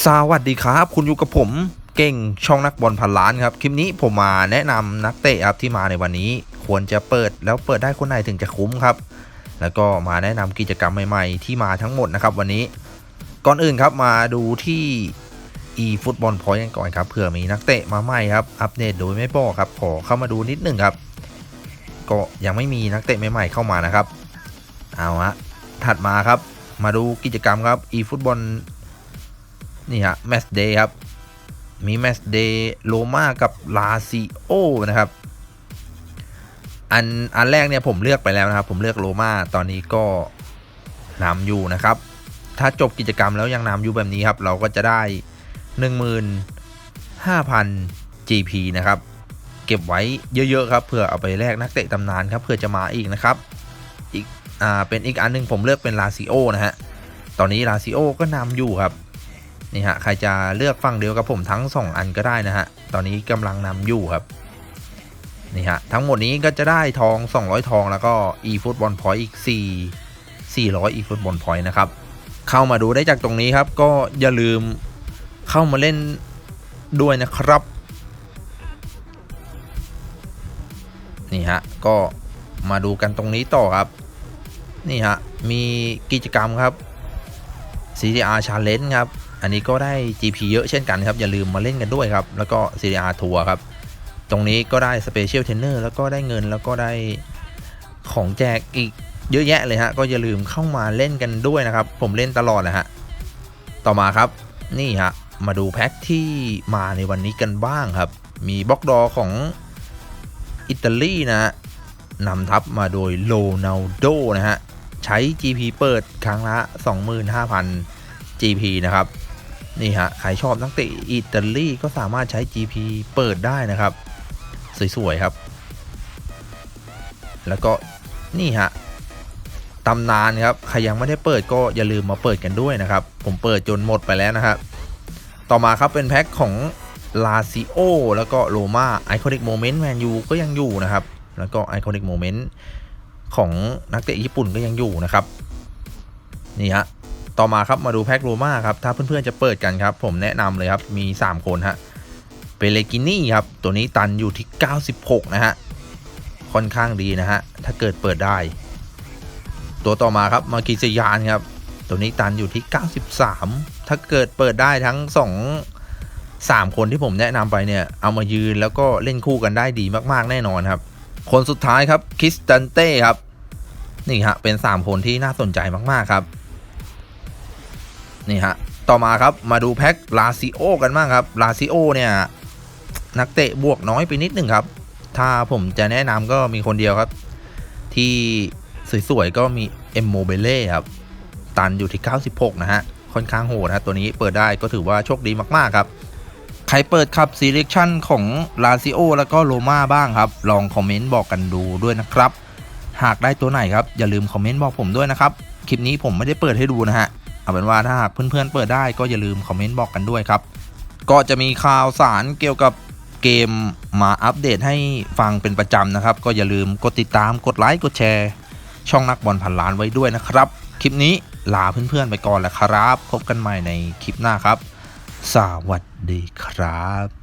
สวัสดีครับ คุณอยู่กับผมเก่งช่องนักบอลพันล้านครับ คลิปนี้ผมมาแนะนำนักเตะครับที่มาในวันนี้ ควรจะเปิดแล้วเปิดได้คนไหนถึงจะคุ้มครับ แล้วก็มาแนะนำกิจกรรมใหม่ๆ ที่มาทั้งหมดนะครับวันนี้ ก่อนอื่นครับมาดูที่ e ฟุตบอลพอยต์กันก่อนครับเผื่อมีนักเตะมาใหม่ครับอัปเดตโดยไม่บอกครับขอเข้ามาดูนิดหนึ่งครับ ก็ยังไม่มีนักเตะใหม่ๆเข้ามานะครับเอาฮะถัดมาครับมาดูกิจกรรมครับ e ฟุตบอล นี่ฮะแมสเดย์ครับ มีแมสเดย์โลมากับลาซิโอนะครับ อันอันแรกเนี่ยผมเลือกไปแล้วนะครับ ผมเลือกโลมาตอนนี้ก็นำอยู่นะครับ ถ้าจบกิจกรรมแล้วยังนำอยู่แบบนี้ครับ เราก็จะได้ 15,000 GP นะครับ เก็บไว้เยอะๆครับเพื่อเอาไปแลกนักเตะตำนานครับเพื่อจะมาอีกนะครับ อีกอ่าเป็นอีกอันหนึงผมเลือกเป็นลาซิโอนะฮะ ตอนนี้ลาซิโอก็นำอยู่ครับ นี่ฮะใครจะเลือกฝั่งเดียวกับผมทั้ง 2 อันก็ได้นะฮะตอนนี้กำลังนำอยู่ครับนี่ฮะทั้งหมดนี้ก็จะได้ทอง 200 ทองแล้วก็ e ฟุตบอลพอยต์อีก 4 400 e ฟุตบอลพอยต์นะครับเข้ามาดูได้จากตรงนี้ครับ ก็อย่าลืมเข้ามาเล่นด้วยนะครับนี่ฮะก็มาดูกันตรงนี้ต่อครับ นี่ฮะ มีกิจกรรมครับ CDR Challenge ครับ อันนี้ก็ได้ GP เยอะเช่นกันครับ อย่าลืมมาเล่นกันด้วยครับ แล้วก็ CDR ทัวร์ครับ ตรงนี้ก็ได้ Special Trainer แล้วก็ได้เงินแล้วก็ได้ของแจกอีกเยอะแยะเลยฮะ ก็อย่าลืมเข้ามาเล่นกันด้วยนะครับ ผมเล่นตลอดนะฮะ ต่อมาครับ นี่ฮะ มาดูแพ็คที่มาในวันนี้กันบ้างครับ มีบล็อกดอของอิตาลีนะฮะนำทัพมาโดยโลนาลโดนะฮะ ใช้ GP เปิดครั้งละ 25,000 GP นะครับ นี่ฮะใครชอบนักเตะอิตาลีก็สามารถใช้ GP เปิดได้นะครับ สวยๆครับ แล้วก็นี่ฮะตำนานครับใครยังไม่ได้เปิดก็อย่าลืมมาเปิดกันด้วยนะครับ ผมเปิดจนหมดไปแล้วนะครับ ต่อมาครับเป็นแพ็คของลาซิโอแล้วก็โรมาไอคอนิกโมเมนต์แมนยูก็ยังอยู่นะครับ แล้วก็ไอคอนิกโมเมนต์ของนักเตะญี่ปุ่นก็ยังอยู่นะครับ นี่ฮะ ต่อมาครับมาดูแพ็คโรมาครับ ถ้าเพื่อนๆจะเปิดกันครับ ผมแนะนำเลยครับ มี 3 คนฮะเปเลกินี่ครับ ตัวนี้ตันอยู่ที่ 96 นะฮะ ค่อนข้างดีนะฮะ ถ้าเกิดเปิดได้ ตัวต่อมาครับมากิสยานครับ ตัวนี้ตันอยู่ที่ 93 ถ้าเกิดเปิดได้ทั้ง 2 3 คนที่ผมแนะนำไปเนี่ยเอามายืนแล้วก็เล่นคู่กันได้ดีมากๆแน่นอนครับ คนสุดท้ายครับคิสตันเต้ครับนี่ฮะเป็น 3 คนที่น่าสนใจมากๆครับ นี่ฮะ ต่อมาครับมาดูแพ็คลาซิโอกันบ้างครับลาซิโอเนี่ยนักเตะบวกน้อยไปนิดหนึ่งครับ ถ้าผมจะแนะนำก็มีคนเดียวครับ ที่สวยๆก็มีเอ็มโมเบเล่ครับ ตันอยู่ที่ 96 นะฮะ ค่อนข้างโหดนะตัวนี้เปิดได้ก็ถือว่าโชคดีมากๆครับ ใครเปิดครับ selection ของลาซิโอแล้วก็โรม่าบ้างครับ ลองคอมเมนต์บอกกันดูด้วยนะครับ หากได้ตัวไหนครับ อย่าลืมคอมเมนต์บอกผมด้วยนะครับ คลิปนี้ผมไม่ได้เปิดให้ดูนะฮะ เอาเป็นว่าถ้าหากเพื่อนๆเปิดได้ก็อย่าลืมคอมเมนต์บอกกันด้วยครับ ก็จะมีข่าวสารเกี่ยวกับเกมมาอัปเดตให้ฟังเป็นประจำนะครับ ก็อย่าลืมกดติดตามกดไลค์กดแชร์ ช่องนักบอลพันล้านไว้ด้วยนะครับ คลิปนี้ลาเพื่อนๆไปก่อนแล้วครับ พบกันใหม่ในคลิปหน้าครับ สวัสดีครับ